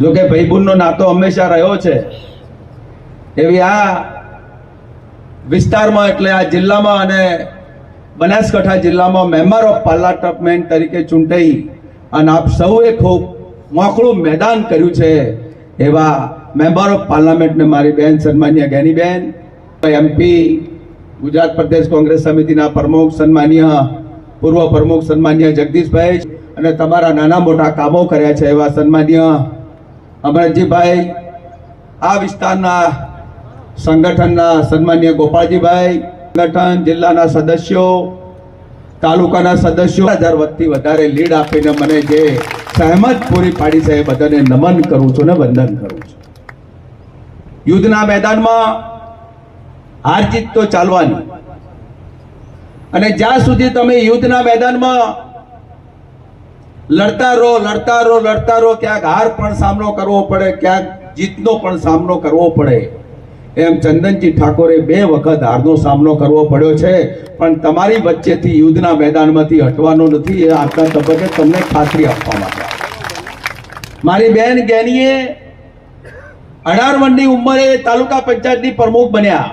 જો ભાઈબુનનો નાતો હંમેશા રહ્યો છે. એવી આ વિસ્તારમાં એટલે આ જિલ્લામાં અને બનાસકાંઠા જિલ્લામાં મેમ્બર ઓફ પાર્લામેન્ટ તરીકે ચૂંટાઈ અને આપ સૌએ ખૂબ મોકળું મેદાન કર્યું છે એવા મેમ્બર ઓફ પાર્લામેન્ટને મારી બેન, સન્માન્ય જ્ઞાનીબેન એમપી ગુજરાત પ્રદેશ કોંગ્રેસ સમિતિના પ્રમુખ, સન્માન્ય પૂર્વ પ્રમુખ, સન્માન્ય જગદીશભાઈ અને તમારા નાના મોટા કામો કર્યા છે એવા સન્માન્ય અમરતજીભાઈ આ વિસ્તારના સંગઠનના સન્માન્ય ગોપાળજીભાઈ સંગઠન જિલ્લાના સદસ્યો, તાલુકાના સદસ્યો હજાર વખતથી વધારે લીડ આપીને મને જે સહેમત પૂરી પાડી છે એ બધાને નમન કરું છું ને વંદન કરું છું. યુદ્ધના મેદાનમાં હાર જીત તો ચાલવાની. અને જ્યાં સુધી તમે યુદ્ધના મેદાનમાં લડતા રહો લડતા રહો લડતા રહો. ક્યાંક હાર પણ સામનો કરવો પડે, ક્યાંક જીતનો પણ સામનો કરવો પડે. એમ ચંદનજી ઠાકોરે બે વખત હારનો સામનો કરવો પડ્યો છે. પણ તમારી વચ્ચેથી યુદ્ધના મેદાનમાંથી હટવાનો નથી. એ આજના તબક્કે તમને ખાતરી આપવા માટે. મારી બેન ગેનીએ અઢાર વર્ષની ઉંમરે તાલુકા પંચાયતની પ્રમુખ બન્યા.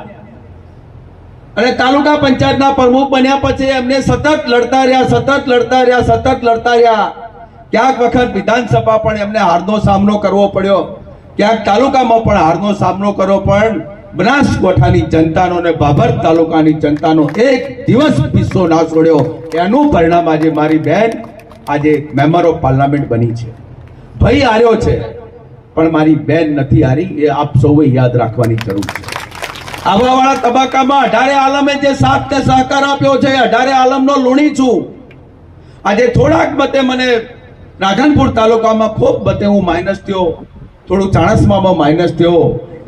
અને તાલુકા પંચાયતના પ્રમુખ બન્યા પછી એમને સતત લડતા રહ્યા, સતત લડતા રહ્યા, સતત લડતા રહ્યા. ક્યાંક વખત વિધાનસભા પણ એમને હારનો સામનો કરવો પડ્યો. ક્યાંક તાલુકામાં પણ હારનો સામનો કરવો પણ બનાસકાંઠાની જનતાનો અને બાબર તાલુકાની જનતાનો એક દિવસ પિસ્સો ના છોડ્યો. એનું પરિણામ આજે મારી બેન, આજે મેમ્બર ઓફ પાર્લામેન્ટ બની છે. ભાઈ હાર્યો છે, પણ મારી બેન નથી હારી, એ આપ સૌએ યાદ રાખવાની જરૂર છે. આવવાવાળા તબક્કામાં અઢારે આલમે જે સાથ સહકાર આપ્યો છે, અઢારે આલમનો લુણી છું. આજે થોડાક મતે મને રાધનપુર તાલુકામાં ખૂબ બધે હું માઇનસ થયો થોડું ચાણસમામાં માઇનસ થયો.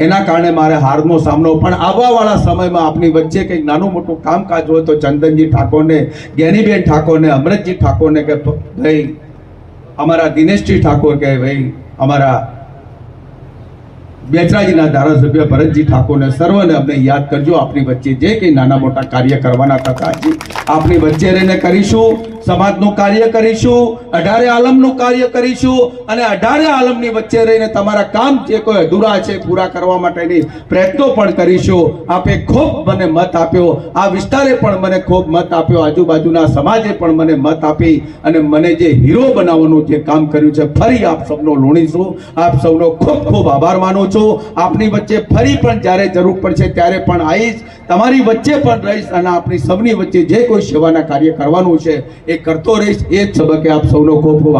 એના કારણે મારે હારનો સામનો. પણ આવવાવાળા સમયમાં આપની વચ્ચે કંઈક નાનું મોટું કામકાજ હોય તો ચંદનજી ઠાકોરને જ્ઞાનીબેન ઠાકોરને અમૃતજી ઠાકોરને કે ભાઈ, અમારા દિનેશજી ઠાકોર કે ભાઈ, અમારા બેચરાજીના ધારાસભ્ય ભરતજી ઠાકોરને સર્વને અમને યાદ કરજો. આપણી વચ્ચે જે કંઈ નાના મોટા કાર્ય કરવાના થતા છે આપણી વચ્ચે રહીને કરીશું. સમાજનું કાર્ય કરીશું, અઢારે આલમનું કાર્ય કરીશું અને અઢારે આલમની વચ્ચે રહીને તમારા કામ જે કોઈ અધૂરા છે પૂરા કરવા માટેની પ્રયત્નો પણ કરીશું. આપે ખૂબ મને મત આપ્યો. આ વિસ્તારે પણ મને ખૂબ મત આપ્યો. આજુબાજુના સમાજે પણ મને મત આપી અને મને જે હીરો બનાવવાનું જે કામ કર્યું છે, ફરી આપ સૌનો લોણીશું. આપ સૌનો ખૂબ ખૂબ આભાર માનું છું. આપની વચ્ચે ફરી પણ જ્યારે જરૂર પડશે ત્યારે પણ આવીશ તમારી વચ્ચે પણ રહીશ અને આપણી સૌની વચ્ચે જે કોઈ સેવાના કાર્ય કરવાનું છે, એ કરતો રહીશ એ જ સબકે આપ સૌનો ખૂબ ખૂબ